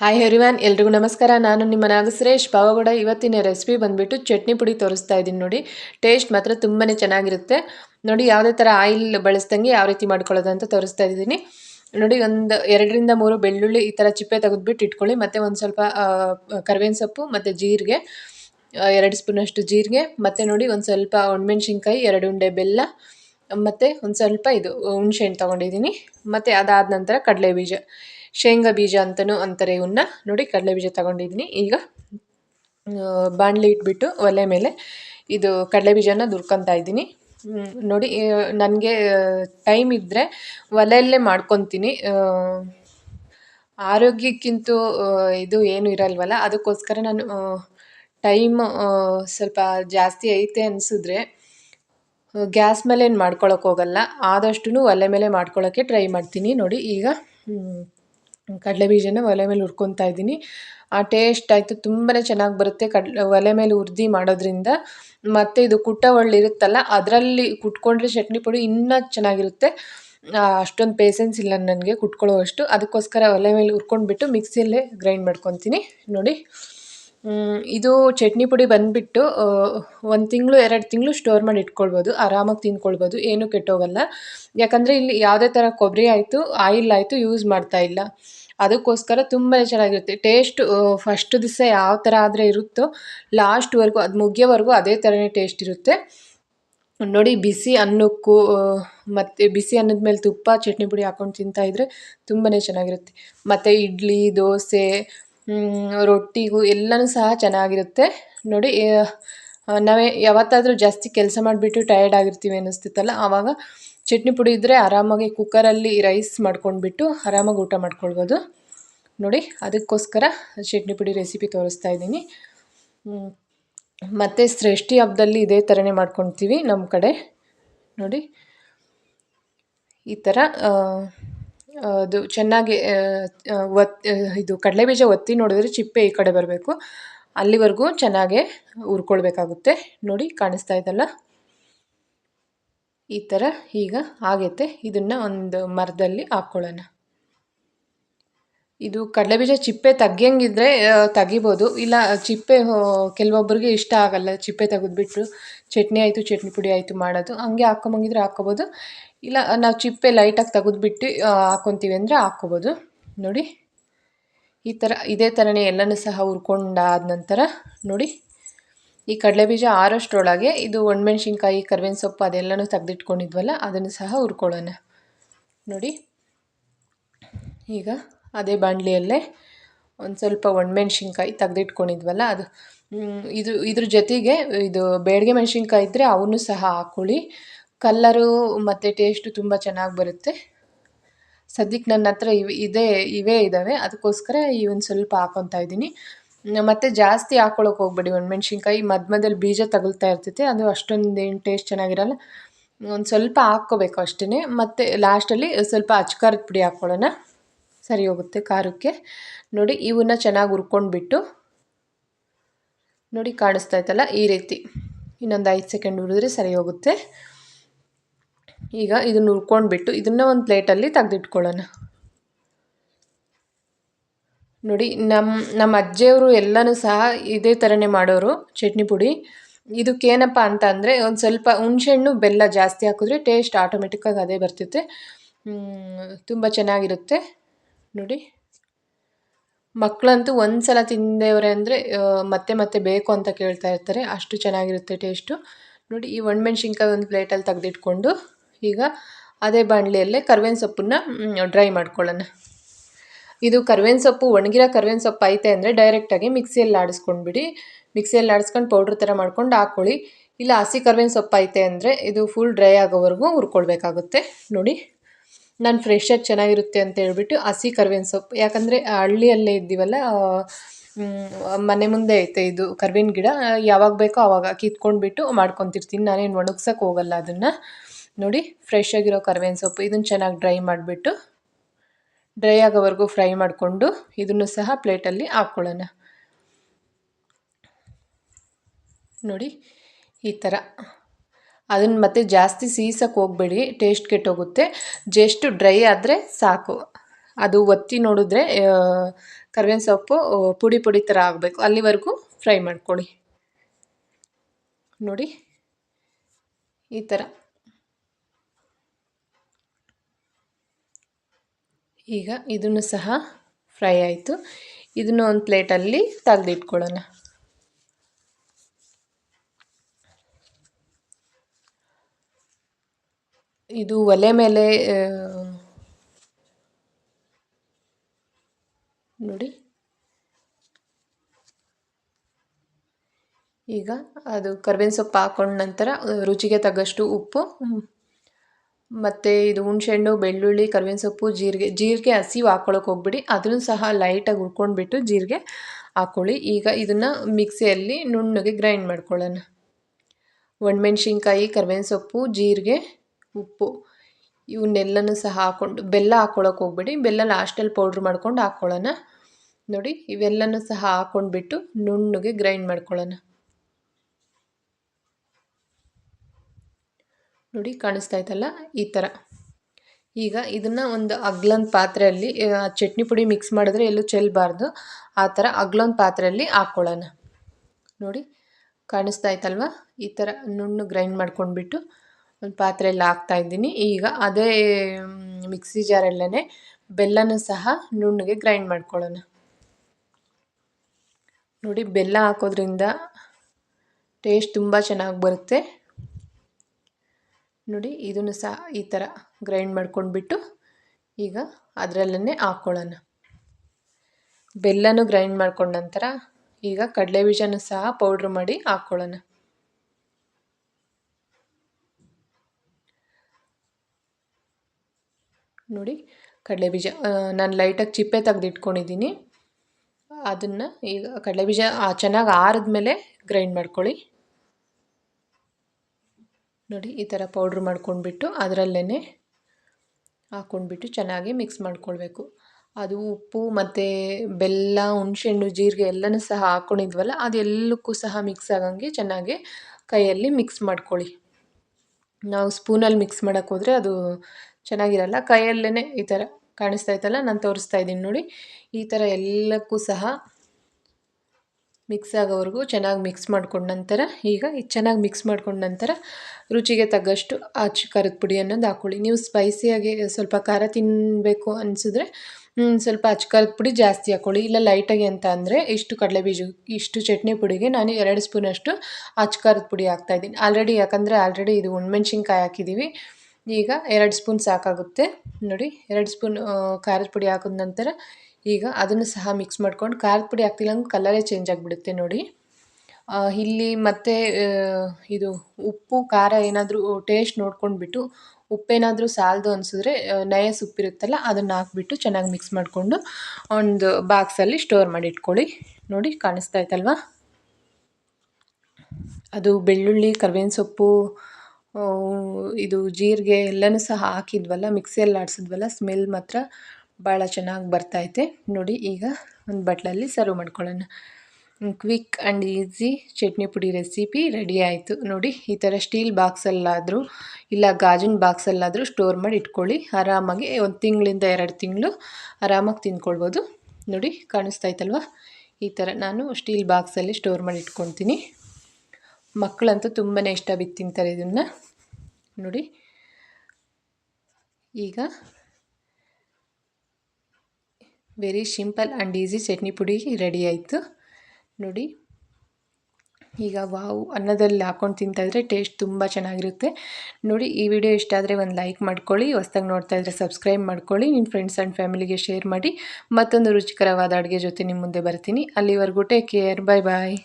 Hi ಹೆರಿವ್ಯಾನ್ ಎಲ್ರಿಗೂ ನಮಸ್ಕಾರ. ನಾನು ನಿಮ್ಮ ನಾಗಸುರೇಶ್. ಪಾವಗೌಡ ಇವತ್ತಿನ ರೆಸಿಪಿ ಬಂದುಬಿಟ್ಟು ಚಟ್ನಿ ಪುಡಿ ತೋರಿಸ್ತಾ ಇದ್ದೀನಿ ನೋಡಿ. ಟೇಸ್ಟ್ ಮಾತ್ರ ತುಂಬಾ ಚೆನ್ನಾಗಿರುತ್ತೆ. ನೋಡಿ ಯಾವುದೇ ಥರ ಆಯಿಲ್ ಬಳಸ್ದಂಗೆ ಯಾವ ರೀತಿ ಮಾಡ್ಕೊಳ್ಳೋದು ಅಂತ ತೋರಿಸ್ತಾ ಇದ್ದೀನಿ. ನೋಡಿ ಒಂದು ಎರಡರಿಂದ ಮೂರು ಬೆಳ್ಳುಳ್ಳಿ ಈ ಥರ ಚಿಪ್ಪೆ ತೆಗೆದ್ಬಿಟ್ಟು ಇಟ್ಕೊಳ್ಳಿ. ಮತ್ತು ಒಂದು ಸ್ವಲ್ಪ ಕರ್ಬೇವಿನ ಸೊಪ್ಪು, ಮತ್ತು ಜೀರಿಗೆ ಎರಡು ಸ್ಪೂನಷ್ಟು ಜೀರಿಗೆ, ಮತ್ತು ನೋಡಿ ಒಂದು ಸ್ವಲ್ಪ ಒಣಮೆಣ್ಸಿನ್ಕಾಯಿ, ಎರಡು ಉಂಡೆ ಬೆಲ್ಲ, ಮತ್ತು ಒಂದು ಸ್ವಲ್ಪ ಇದು ಹುಣ್ಸೆಹಣ್ಣು ತೊಗೊಂಡಿದ್ದೀನಿ. ಮತ್ತು ಅದಾದ ನಂತರ ಕಡಲೆ ಬೀಜ. ಶೇಂಗಾ ಬೀಜ ಅಂತಲೂ ಅಂತಾರೆ ಇವನ್ನ ನೋಡಿ ಕಡಲೆ ಬೀಜ ತಗೊಂಡಿದ್ದೀನಿ. ಈಗ ಬಾಣಲೆ ಇಟ್ಬಿಟ್ಟು ಒಲೆ ಮೇಲೆ ಇದು ಕಡಲೆ ಬೀಜನ ದುರ್ಕೊತಾ ಇದ್ದೀನಿ. ನೋಡಿ ನನಗೆ ಟೈಮ್ ಇದ್ದರೆ ಒಲೆಯಲ್ಲೇ ಮಾಡ್ಕೊತೀನಿ. ಆರೋಗ್ಯಕ್ಕಿಂತ ಇದು ಏನು ಇರಲ್ವಲ್ಲ, ಅದಕ್ಕೋಸ್ಕರ ನಾನು ಟೈಮ್ ಸ್ವಲ್ಪ ಜಾಸ್ತಿ ಐತೆ ಅನಿಸಿದ್ರೆ ಗ್ಯಾಸ್ ಮೇಲೆ ಏನು ಮಾಡ್ಕೊಳಕ್ಕೆ ಹೋಗಲ್ಲ. ಆದಷ್ಟು ಒಲೆ ಮೇಲೆ ಮಾಡ್ಕೊಳ್ಳೋಕ್ಕೆ ಟ್ರೈ ಮಾಡ್ತೀನಿ. ನೋಡಿ, ಈಗ ಕಡಲೆ ಬೀಜನ ಒಲೆ ಮೇಲೆ ಹುರ್ಕೊತಾ ಇದ್ದೀನಿ. ಆ ಟೇಸ್ಟ್ ಆಯಿತು ತುಂಬಾ ಚೆನ್ನಾಗಿ ಬರುತ್ತೆ. ಕಡ್ಲೆ, ಒಲೆ ಮೇಲೆ ಹುರ್ದು ಮಾಡೋದ್ರಿಂದ. ಮತ್ತು ಇದು ಕುಟ್ಟ ಇರುತ್ತಲ್ಲ, ಅದರಲ್ಲಿ ಕುಟ್ಕೊಂಡ್ರೆ ಚಟ್ನಿ ಪುಡಿ ಇನ್ನೂ ಚೆನ್ನಾಗಿರುತ್ತೆ. ಅಷ್ಟೊಂದು ಪೇಸೆನ್ಸ್ ಇಲ್ಲ ನನಗೆ ಕುಟ್ಕೊಳ್ಳೋವಷ್ಟು. ಅದಕ್ಕೋಸ್ಕರ ಒಲೆ ಮೇಲೆ ಹುರ್ಕೊಂಡ್ಬಿಟ್ಟು ಮಿಕ್ಸಿಯಲ್ಲೇ ಗ್ರೈಂಡ್ ಮಾಡ್ಕೊತೀನಿ. ನೋಡಿ. ಇದು ಚಟ್ನಿ ಪುಡಿ ಬಂದುಬಿಟ್ಟು ಒಂದು ತಿಂಗಳು, ಎರಡು ತಿಂಗಳು ಸ್ಟೋರ್ ಮಾಡಿ ಇಟ್ಕೊಳ್ಬೋದು, ಆರಾಮಾಗಿ ತಿಂದ್ಕೊಳ್ಬೋದು, ಏನೂ ಕೆಟ್ಟೋಗಲ್ಲ. ಯಾಕಂದರೆ ಇಲ್ಲಿ ಯಾವುದೇ ಥರ ಕೊಬ್ಬರಿ ಆಯಿತು ಆಯಿಲ್ ಆಯಿತು ಯೂಸ್ ಮಾಡ್ತಾ ಇಲ್ಲ. ಅದಕ್ಕೋಸ್ಕರ ತುಂಬಾ ಚೆನ್ನಾಗಿರುತ್ತೆ. ಟೇಸ್ಟ್ ಫಸ್ಟ್ ದಿವಸ ಯಾವ ಥರ ಆದರೆ ಇರುತ್ತೋ ಲಾಸ್ಟ್ವರೆಗೂ ಅದು ಮುಗಿಯೋವರೆಗೂ ಅದೇ ಥರನೇ ಟೇಸ್ಟ್ ಇರುತ್ತೆ. ನೋಡಿ, ಬಿಸಿ ಅನ್ನಕ್ಕೂ ಮತ್ತು ಬಿಸಿ ಅನ್ನದ ಮೇಲೆ ತುಪ್ಪ, ಚಟ್ನಿ ಪುಡಿ ಹಾಕೊಂಡು ತಿಂತಾಯಿದ್ರೆ ತುಂಬಾ ಚೆನ್ನಾಗಿರುತ್ತೆ. ಮತ್ತು ಇಡ್ಲಿ, ದೋಸೆ ರೊಟ್ಟಿಗೂ ಎಲ್ಲನೂ ಸಹ ಚೆನ್ನಾಗಿರುತ್ತೆ. ನೋಡಿ ನಾವೇ ಯಾವತ್ತಾದರೂ ಜಾಸ್ತಿ ಕೆಲಸ ಮಾಡಿಬಿಟ್ಟು ಟಯರ್ಡ್ ಆಗಿರ್ತೀವಿ ಅನ್ನಿಸ್ತಿತ್ತಲ್ಲ, ಆವಾಗ ಚಟ್ನಿ ಪುಡಿ ಇದ್ದರೆ ಆರಾಮಾಗಿ ಕುಕ್ಕರಲ್ಲಿ ರೈಸ್ ಮಾಡ್ಕೊಂಡ್ಬಿಟ್ಟು ಆರಾಮಾಗಿ ಊಟ ಮಾಡ್ಕೊಳ್ಬೋದು. ನೋಡಿ, ಅದಕ್ಕೋಸ್ಕರ ಚಟ್ನಿ ಪುಡಿ ರೆಸಿಪಿ ತೋರಿಸ್ತಾ ಇದ್ದೀನಿ. ಮತ್ತು ಸೃಷ್ಟಿ ಹಬ್ಬದಲ್ಲಿ ಇದೇ ಥರನೇ ಮಾಡ್ಕೊತೀವಿ ನಮ್ಮ ಕಡೆ. ನೋಡಿ, ಈ ಥರ ಅದು ಚೆನ್ನಾಗಿ ಒತ್ತಿ ಇದು ಕಡಲೆಬೀಜ ಒತ್ತಿ ನೋಡಿದ್ರೆ ಚಿಪ್ಪೆ ಈ ಕಡೆ ಬರಬೇಕು. ಅಲ್ಲಿವರೆಗೂ ಚೆನ್ನಾಗೆ ಹುರ್ಕೊಳ್ಬೇಕಾಗುತ್ತೆ. ನೋಡಿ, ಕಾಣಿಸ್ತಾ ಇದೆಲ್ಲ? ಈ ಥರ ಈಗ ಆಗೈತೆ. ಇದನ್ನು ಒಂದು ಮರದಲ್ಲಿ ಹಾಕ್ಕೊಳ್ಳೋಣ. ಇದು ಕಡಲೆಬೀಜ ಚಿಪ್ಪೆ ತೆಗಿಯಂಗಿದ್ರೆ ತೆಗಿಬೋದು. ಇಲ್ಲ, ಚಿಪ್ಪೆ ಕೆಲವೊಬ್ಬರಿಗೆ ಇಷ್ಟ ಆಗಲ್ಲ ಚಿಪ್ಪೆ ತೆಗೆದ್ಬಿಟ್ಟು. ಚಟ್ನಿ ಆಯಿತು, ಚಟ್ನಿ ಪುಡಿ ಆಯಿತು ಮಾಡೋದು. ಹಂಗೆ ಹಾಕೊಂಬಂಗಿದ್ರೆ ಹಾಕ್ಕೊಬೋದು ಇಲ್ಲ, ನಾವು ಚಿಪ್ಪೆ ಲೈಟಾಗಿ ತೆಗೆದುಬಿಟ್ಟು ಹಾಕ್ಕೊತೀವಿ ಅಂದರೆ ಹಾಕ್ಕೊಬೋದು ನೋಡಿ, ಈ ಥರ ಇದೇ ಥರನೇ ಎಲ್ಲನೂ ಸಹ ಹುರ್ಕೊಂಡಾದ ನಂತರ ನೋಡಿ, ಈ ಕಡಲೆ ಬೀಜ ಆರೋಷ್ಟರೊಳಗೆ ಇದು ಒಣಮೆಣ್ಸಿನ್ಕಾಯಿ, ಕರ್ಬೇವಿನ ಸೊಪ್ಪು ಅದೆಲ್ಲನೂ ತೆಗೆದಿಟ್ಕೊಂಡಿದ್ವಲ್ಲ, ಅದನ್ನು ಸಹ ಹುರ್ಕೊಳ್ಳೋಣ. ನೋಡಿ, ಈಗ ಅದೇ ಬಾಣಲಿಯಲ್ಲೇ ಒಂದು ಸ್ವಲ್ಪ ಒಣಮೆಣ್ಸಿನ್ಕಾಯಿ ತೆಗೆದಿಟ್ಕೊಂಡಿದ್ವಲ್ಲ, ಅದು ಇದು, ಇದ್ರ ಜೊತೆಗೆ ಇದು ಬೇಡಿಗೆ ಮೆಣಸಿನ್ಕಾಯಿ ಇದ್ದರೆ ಅವನ್ನೂ ಸಹ ಹಾಕ್ಕೊಳ್ಳಿ ಕಲ್ಲರು ಮತ್ತು ಟೇಸ್ಟು ತುಂಬ ಚೆನ್ನಾಗಿ ಬರುತ್ತೆ. ಸದ್ಯಕ್ಕೆ ನನ್ನ ಹತ್ರ ಇವ್, ಇದೇ, ಇವೇ ಇದ್ದಾವೆ ಅದಕ್ಕೋಸ್ಕರ ಈ ಒಂದು ಸ್ವಲ್ಪ ಹಾಕೊತಾ ಇದ್ದೀನಿ. ಮತ್ತು ಜಾಸ್ತಿ ಹಾಕ್ಕೊಳಕ್ಕೆ ಹೋಗ್ಬೇಡಿ. ಮೆಣ್ಸಿನ್ಕಾಯಿ ಮಧ್ಯ ಮಧ್ಯದಲ್ಲಿ ಬೀಜ ತಗುಲ್ತಾ ಇರ್ತೈತೆ, ಅದು ಅಷ್ಟೊಂದು ಏನು ಟೇಸ್ಟ್ ಚೆನ್ನಾಗಿರಲ್ಲ. ಒಂದು ಸ್ವಲ್ಪ ಹಾಕ್ಕೋಬೇಕು ಅಷ್ಟೇ ಮತ್ತು ಲಾಸ್ಟಲ್ಲಿ ಸ್ವಲ್ಪ ಅಚ್ಕಾರದ ಪುಡಿ ಹಾಕ್ಕೊಳ್ಳೋಣ ಸರಿ ಹೋಗುತ್ತೆ ಖಾರಕ್ಕೆ ನೋಡಿ ಇವನ್ನ ಚೆನ್ನಾಗಿ ಹುರ್ಕೊಂಡ್ಬಿಟ್ಟು ನೋಡಿ ಕಾಣಿಸ್ತಾ ಇತ್ತಲ್ಲ, ಈ ರೀತಿ. ಇನ್ನೊಂದು ಐದು ಸೆಕೆಂಡ್ ಹುರಿದ್ರೆ ಸರಿ ಹೋಗುತ್ತೆ. ಈಗ ಇದನ್ನು ಹುರ್ಕೊಂಡ್ಬಿಟ್ಟು ಇದನ್ನು ಒಂದು ಪ್ಲೇಟಲ್ಲಿ ತೆಗೆದಿಟ್ಕೊಳ್ಳೋಣ. ನೋಡಿ ನಮ್ಮ ನಮ್ಮ ಅಜ್ಜಿಯವರು ಎಲ್ಲನೂ ಸಹ ಇದೇ ಥರನೇ ಮಾಡೋರು, ಚಟ್ನಿ ಪುಡಿ. ಇದಕ್ಕೇನಪ್ಪ ಅಂತ ಅಂದರೆ ಒಂದು ಸ್ವಲ್ಪ ಹುಣಸೆಹಣ್ಣು, ಬೆಲ್ಲ ಜಾಸ್ತಿ ಹಾಕಿದ್ರೆ ಟೇಸ್ಟ್ ಆಟೋಮೆಟಿಕ್ಕಾಗಿ ಅದೇ ಬರ್ತಿತ್ತೆ ತುಂಬ ಚೆನ್ನಾಗಿರುತ್ತೆ. ನೋಡಿ. ಮಕ್ಕಳಂತೂ ಒಂದು ಸಲ ತಿಂದೇವ್ರೆ ಅಂದರೆ ಮತ್ತೆ ಮತ್ತೆ ಬೇಕು ಅಂತ ಕೇಳ್ತಾ ಇರ್ತಾರೆ. ಅಷ್ಟು ಚೆನ್ನಾಗಿರುತ್ತೆ ಟೇಸ್ಟು. ನೋಡಿ, ಈ ಒಣಮೆಣ್ಸಿನ್ಕಾಯಿ ಒಂದು ಪ್ಲೇಟಲ್ಲಿ ತೆಗೆದಿಟ್ಕೊಂಡು ಈಗ ಅದೇ ಬಾಣಲಿಯಲ್ಲೇ ಕರ್ಬೇವಿನ ಸೊಪ್ಪನ್ನ ಡ್ರೈ ಮಾಡ್ಕೊಳ್ಳೋಣ. ಇದು ಕರ್ಬೇವಿನ ಸೊಪ್ಪು, ಒಣಗಿರೋ ಕರ್ಬೇವಿನ ಸೊಪ್ಪು ಐತೆ ಅಂದರೆ ಡೈರೆಕ್ಟಾಗಿ ಮಿಕ್ಸಿಯಲ್ಲಿ ಆಡಿಸ್ಕೊಂಡ್ಬಿಡಿ. ಮಿಕ್ಸಿಯಲ್ಲಿ ಆಡಿಸ್ಕೊಂಡು ಪೌಡ್ರ್ ಥರ ಮಾಡ್ಕೊಂಡು ಹಾಕ್ಕೊಳ್ಳಿ ಇಲ್ಲ ಹಸಿ ಕರ್ಬೇವಿನ ಸೊಪ್ಪು ಐತೆ ಅಂದರೆ ಇದು ಫುಲ್ ಡ್ರೈ ಆಗೋವರೆಗೂ ಹುರ್ಕೊಳ್ಬೇಕಾಗುತ್ತೆ. ನೋಡಿ. ನಾನು ಫ್ರೆಶಾಗಿ ಚೆನ್ನಾಗಿರುತ್ತೆ ಅಂತ ಹೇಳ್ಬಿಟ್ಟು ಹಸಿ ಕರ್ಬೇವಿನ ಸೊಪ್ಪು. ಯಾಕಂದರೆ ಹಳ್ಳಿಯಲ್ಲೇ ಇದ್ದೀವಲ್ಲ ಮನೆ ಮುಂದೆ ಐತೆ ಇದು ಕರ್ಬೇವಿನ ಗಿಡ. ಯಾವಾಗ ಬೇಕೋ ಆವಾಗ ಕಿತ್ಕೊಂಡ್ಬಿಟ್ಟು ಮಾಡ್ಕೊತಿರ್ತೀನಿ. ನಾನೇನು ಒಣಗ್ಸೋಕೆ ಹೋಗಲ್ಲ ಅದನ್ನು. ನೋಡಿ ಫ್ರೆಶ್ ಆಗಿರೋ ಕರ್ಬೇವಿನ ಸೊಪ್ಪು. ಇದನ್ನು ಚೆನ್ನಾಗಿ ಡ್ರೈ ಮಾಡಿಬಿಟ್ಟು ಡ್ರೈ ಆಗೋವರೆಗೂ ಫ್ರೈ ಮಾಡಿಕೊಂಡು ಇದನ್ನು ಸಹ ಪ್ಲೇಟಲ್ಲಿ ಹಾಕ್ಕೊಳ್ಳೋಣ ನೋಡಿ, ಈ ಥರ ಅದನ್ನು ಮತ್ತೆ ಜಾಸ್ತಿ ಸೀಸಕ್ಕೆ ಹೋಗಬೇಡಿ ಟೇಸ್ಟ್ ಕೆಟ್ಟೋಗುತ್ತೆ. ಜಸ್ಟ್ ಡ್ರೈ ಆದರೆ ಸಾಕು. ಅದು ಒತ್ತಿ ನೋಡಿದ್ರೆ ಕರ್ಬೇವಿನ ಸೊಪ್ಪು ಪುಡಿ ಪುಡಿ ಥರ ಆಗಬೇಕು. ಅಲ್ಲಿವರೆಗೂ ಫ್ರೈ ಮಾಡ್ಕೊಳ್ಳಿ. ನೋಡಿ, ಈ ಥರ ಈಗ ಇದನ್ನು ಸಹ ಫ್ರೈ ಆಯಿತು. ಇದನ್ನು ಒಂದು ಪ್ಲೇಟಲ್ಲಿ ತೆಗೆದಿಟ್ಕೊಳ್ಳೋಣ. ಇದು ಒಲೆ ಮೇಲೆ ನೋಡಿ. ಈಗ ಅದು ಕರ್ಬೇವಿನ ಸೊಪ್ಪು ಹಾಕೊಂಡ ನಂತರ ರುಚಿಗೆ ತಗ್ಗಷ್ಟು ಉಪ್ಪು ಮತ್ತು ಇದು ಹುಣ್ಸೆಹಣ್ಣು, ಬೆಳ್ಳುಳ್ಳಿ, ಕರ್ಬೇವಿನ ಸೊಪ್ಪು, ಜೀರಿಗೆ ಜೀರಿಗೆ ಹಸಿವು ಹಾಕ್ಕೊಳಕ್ಕೆ ಹೋಗ್ಬಿಡಿ. ಅದನ್ನು ಸಹ ಲೈಟಾಗಿ ಹುರ್ಕೊಂಡ್ಬಿಟ್ಟು ಜೀರಿಗೆ ಹಾಕ್ಕೊಳ್ಳಿ ಈಗ ಇದನ್ನು ಮಿಕ್ಸಿಯಲ್ಲಿ ನುಣ್ಣಗೆ ಗ್ರೈಂಡ್ ಮಾಡ್ಕೊಳ್ಳೋಣ. ಒಣಮೆಣ್ಸಿನ್ಕಾಯಿ, ಕರ್ಬೇವಿನ ಸೊಪ್ಪು, ಜೀರಿಗೆ ಉಪ್ಪು ಇವನ್ನೆಲ್ಲನೂ ಸಹ ಹಾಕ್ಕೊಂಡು ಬೆಲ್ಲ ಹಾಕ್ಕೊಳಕ್ಕೆ ಹೋಗ್ಬೇಡಿ. ಬೆಲ್ಲ ಲಾಸ್ಟಲ್ಲಿ ಪೌಡ್ರ್ ಮಾಡ್ಕೊಂಡು ಹಾಕ್ಕೊಳ್ಳೋಣ ನೋಡಿ, ಇವೆಲ್ಲನೂ ಸಹ ಹಾಕ್ಕೊಂಡ್ಬಿಟ್ಟು ನುಣ್ಣಗೆ ಗ್ರೈಂಡ್ ಮಾಡ್ಕೊಳ್ಳೋಣ. ನೋಡಿ, ಕಾಣಿಸ್ತಾ ಇತ್ತಲ್ಲ? ಈ ಥರ. ಈಗ ಇದನ್ನು ಒಂದು ಅಗ್ಲೊಂದು ಪಾತ್ರೆಯಲ್ಲಿ ಚಟ್ನಿ ಪುಡಿ ಮಿಕ್ಸ್ ಮಾಡಿದ್ರೆ ಎಲ್ಲೂ ಚೆಲ್ಲಬಾರ್ದು ಆ ಥರ ಅಗ್ಲೊಂದು ಪಾತ್ರೆಯಲ್ಲಿ ಹಾಕ್ಕೊಳ್ಳೋಣ ನೋಡಿ, ಕಾಣಿಸ್ತಾ ಇತ್ತಲ್ವ? ಈ ಥರ ನುಣ್ಣು ಗ್ರೈಂಡ್ ಮಾಡ್ಕೊಂಡ್ಬಿಟ್ಟು ಒಂದು ಪಾತ್ರೆಯಲ್ಲಿ ಹಾಕ್ತಾ ಇದ್ದೀನಿ. ಈಗ ಅದೇ ಮಿಕ್ಸಿ ಜಾರಲ್ಲೇ ಬೆಲ್ಲನೂ ಸಹ ನುಣ್ಣಗೆ ಗ್ರೈಂಡ್ ಮಾಡ್ಕೊಳ್ಳೋಣ. ನೋಡಿ, ಬೆಲ್ಲ ಹಾಕೋದ್ರಿಂದ ಟೇಸ್ಟ್ ತುಂಬ ಚೆನ್ನಾಗಿ ಬರುತ್ತೆ. ನೋಡಿ, ಇದನ್ನು ಸಹ ಈ ಥರ ಗ್ರೈಂಡ್ ಮಾಡ್ಕೊಂಡ್ಬಿಟ್ಟು ಈಗ ಅದರಲ್ಲೇ ಹಾಕ್ಕೊಳ್ಳೋಣ ಬೆಲ್ಲನೂ ಗ್ರೈಂಡ್ ಮಾಡ್ಕೊಂಡ ನಂತರ ಈಗ ಕಡಲೆ ಬೀಜನೂ ಸಹ ಪೌಡ್ರ್ ಮಾಡಿ ಹಾಕ್ಕೊಳ್ಳೋಣ ನೋಡಿ, ಕಡಲೆ ಬೀಜ. ನಾನು ಲೈಟಾಗಿ ಚಿಪ್ಪೆ ತೆಗೆದಿಟ್ಕೊಂಡಿದ್ದೀನಿ ಅದನ್ನು ಈಗ ಕಡಲೆ ಬೀಜ ಚೆನ್ನಾಗಿ ಆರಿದ್ಮೇಲೆ ಗ್ರೈಂಡ್ ಮಾಡ್ಕೊಳ್ಳಿ. ನೋಡಿ, ಈ ಥರ ಪೌಡ್ರ್ ಮಾಡ್ಕೊಂಡ್ಬಿಟ್ಟು ಅದರಲ್ಲೇ ಹಾಕ್ಕೊಂಡ್ಬಿಟ್ಟು ಚೆನ್ನಾಗಿ ಮಿಕ್ಸ್ ಮಾಡ್ಕೊಳ್ಬೇಕು. ಅದು ಉಪ್ಪು ಮತ್ತು ಬೆಲ್ಲ, ಹುಣಸೆಹಣ್ಣು, ಜೀರಿಗೆ ಎಲ್ಲನೂ ಸಹ ಹಾಕ್ಕೊಂಡಿದ್ವಲ್ಲ ಅದೆಲ್ಲಕ್ಕೂ ಸಹ ಮಿಕ್ಸ್ ಆಗಂಗೆ ಚೆನ್ನಾಗಿ ಕೈಯಲ್ಲಿ ಮಿಕ್ಸ್ ಮಾಡ್ಕೊಳ್ಳಿ. ನಾವು ಸ್ಪೂನಲ್ಲಿ ಮಿಕ್ಸ್ ಮಾಡೋಕ್ಕೋದ್ರೆ ಅದು ಚೆನ್ನಾಗಿರಲ್ಲ. ಕೈಯಲ್ಲೇ ಈ ಥರ ಕಾಣಿಸ್ತಾ ಇತ್ತಲ್ಲ, ನಾನು ತೋರಿಸ್ತಾ ಇದ್ದೀನಿ ನೋಡಿ. ಈ ಥರ ಎಲ್ಲಕ್ಕೂ ಸಹ ಮಿಕ್ಸ್ ಆಗೋವರೆಗೂ ಚೆನ್ನಾಗಿ ಮಿಕ್ಸ್ ಮಾಡ್ಕೊಂಡ ನಂತರ, ಈಗ ಇದು ಚೆನ್ನಾಗಿ ಮಿಕ್ಸ್ ಮಾಡ್ಕೊಂಡ ನಂತರ ರುಚಿಗೆ ತగ్గಷ್ಟು ಅಚ್ಚ ಖಾರದ ಪುಡಿ ಅನ್ನೋದು ಹಾಕ್ಕೊಳ್ಳಿ ನೀವು ಸ್ಪೈಸಿಯಾಗಿ ಸ್ವಲ್ಪ ಖಾರ ತಿನ್ನಬೇಕು ಅನಿಸಿದ್ರೆ ಸ್ವಲ್ಪ ಅಚ್ಚ ಖಾರದ ಪುಡಿ ಜಾಸ್ತಿ ಹಾಕ್ಕೊಳ್ಳಿ ಇಲ್ಲ ಲೈಟಾಗಿ ಅಂತ ಅಂದರೆ ಇಷ್ಟು ಕಡಲೆ ಬೀಜ ಇಷ್ಟು ಚಟ್ನಿ ಪುಡಿಗೆ ನಾನು ಎರಡು ಸ್ಪೂನಷ್ಟು ಅಚ್ಚ ಖಾರದ ಪುಡಿ ಹಾಕ್ತಾಯಿದ್ದೀನಿ ಆಲ್ರೆಡಿ ಯಾಕಂದರೆ ಆಲ್ರೆಡಿ ಇದು ಒಣಮೆಣ್ಸಿನ್ಕಾಯಿ ಹಾಕಿದ್ದೀವಿ ಈಗ ಎರಡು ಸ್ಪೂನ್ ಸಾಕಾಗುತ್ತೆ. ನೋಡಿ, ಎರಡು ಸ್ಪೂನ್ ಖಾರದ ಪುಡಿ ಹಾಕಿದ ನಂತರ ಈಗ ಅದನ್ನು ಸಹ ಮಿಕ್ಸ್ ಮಾಡ್ಕೊಂಡು ಖಾರದ ಪುಡಿ ಹಾಕ್ತಿಲ್ಲ ಅಂದ್ರೆ ಕಲರೇ ಚೇಂಜ್ ಆಗಿಬಿಡುತ್ತೆ ನೋಡಿ. ಇಲ್ಲಿ ಮತ್ತೆ ಇದು ಉಪ್ಪು, ಖಾರ ಏನಾದರೂ ಟೇಸ್ಟ್ ನೋಡ್ಕೊಂಡ್ಬಿಟ್ಟು ಉಪ್ಪೇನಾದರೂ ಸಾಲದು ಅನಿಸಿದ್ರೆ ನಯ ಉಪ್ಪಿರುತ್ತಲ್ಲ ಅದನ್ನು ಹಾಕ್ಬಿಟ್ಟು ಚೆನ್ನಾಗಿ ಮಿಕ್ಸ್ ಮಾಡಿಕೊಂಡು ಒಂದು ಬಾಕ್ಸಲ್ಲಿ ಸ್ಟೋರ್ ಮಾಡಿ ಇಟ್ಕೊಳ್ಳಿ. ನೋಡಿ, ಕಾಣಿಸ್ತಾ ಇತ್ತಲ್ವಾ? ಅದು ಬೆಳ್ಳುಳ್ಳಿ, ಕರ್ಬೇವಿನ ಸೊಪ್ಪು ಇದು ಜೀರಿಗೆ ಎಲ್ಲನೂ ಸಹ ಹಾಕಿದ್ವಲ್ಲ ಮಿಕ್ಸಿಯಲ್ಲಿ ಆಡಿಸಿದ್ವಲ್ಲ ಸ್ಮೆಲ್ ಮಾತ್ರ ಭಾಳ ಚೆನ್ನಾಗಿ ಬರ್ತೈತೆ ನೋಡಿ, ಈಗ ಒಂದು ಬಟ್ಲಲ್ಲಿ ಸರ್ವ್ ಮಾಡ್ಕೊಳ್ಳೋಣ. Quick and easy chutney podi recipe ready ಆಯಿತು. ನೋಡಿ, ಈ ಥರ ಸ್ಟೀಲ್ ಬಾಕ್ಸಲ್ಲಾದರೂ ಇಲ್ಲ ಗಾಜಿನ ಬಾಕ್ಸಲ್ಲಾದರೂ ಸ್ಟೋರ್ ಮಾಡಿ ಇಟ್ಕೊಳ್ಳಿ. ಆರಾಮಾಗಿ ಒಂದು ತಿಂಗಳಿಂದ ಎರಡು ತಿಂಗಳು ಆರಾಮಾಗಿ ತಿಂದ್ಕೊಳ್ಬೋದು. ನೋಡಿ ಕಾಣಿಸ್ತಾ ಕಾಣಿಸ್ತಾಯ್ತಲ್ವ? ಈ ಥರ ನಾನು ಸ್ಟೀಲ್ ಬಾಕ್ಸಲ್ಲಿ ಸ್ಟೋರ್ ಮಾಡಿ ಇಟ್ಕೊತೀನಿ ಮಕ್ಕಳಂತೂ ತುಂಬಾ ಇಷ್ಟ ಬಿತ್ತು ತಿಂತಾರೆ ಇದನ್ನು. ನೋಡಿ. ಈಗ very simple and easy chutney pudi ready ಆಯಿತು. ನೋಡಿ. ಈಗ ವಾವು, ಅನ್ನದಲ್ಲಿ ಹಾಕ್ಕೊಂಡು ತಿಂತಾಯಿದ್ರೆ ಟೇಸ್ಟ್ ತುಂಬ ಚೆನ್ನಾಗಿರುತ್ತೆ. ನೋಡಿ, ಈ ವಿಡಿಯೋ ಇಷ್ಟ ಆದರೆ ಒಂದು ಲೈಕ್ ಮಾಡ್ಕೊಳ್ಳಿ, ಹೊಸ್ದಾಗಿ ನೋಡ್ತಾ ಇದ್ದರೆ ಸಬ್ಸ್ಕ್ರೈಬ್ ಮಾಡ್ಕೊಳ್ಳಿ ನಿಮ್ಮ ಫ್ರೆಂಡ್ಸ್ ಆ್ಯಂಡ್ ಫ್ಯಾಮಿಲಿಗೆ ಶೇರ್ ಮಾಡಿ. ಮತ್ತೊಂದು ರುಚಿಕರವಾದ ಅಡುಗೆ ಜೊತೆ ನಿಮ್ಮ ಮುಂದೆ ಬರ್ತೀನಿ. ಅಲ್ಲಿವರೆಗೂ ಟೇಕ್ ಕೇರ್ ಬಾಯ್ ಬಾಯ್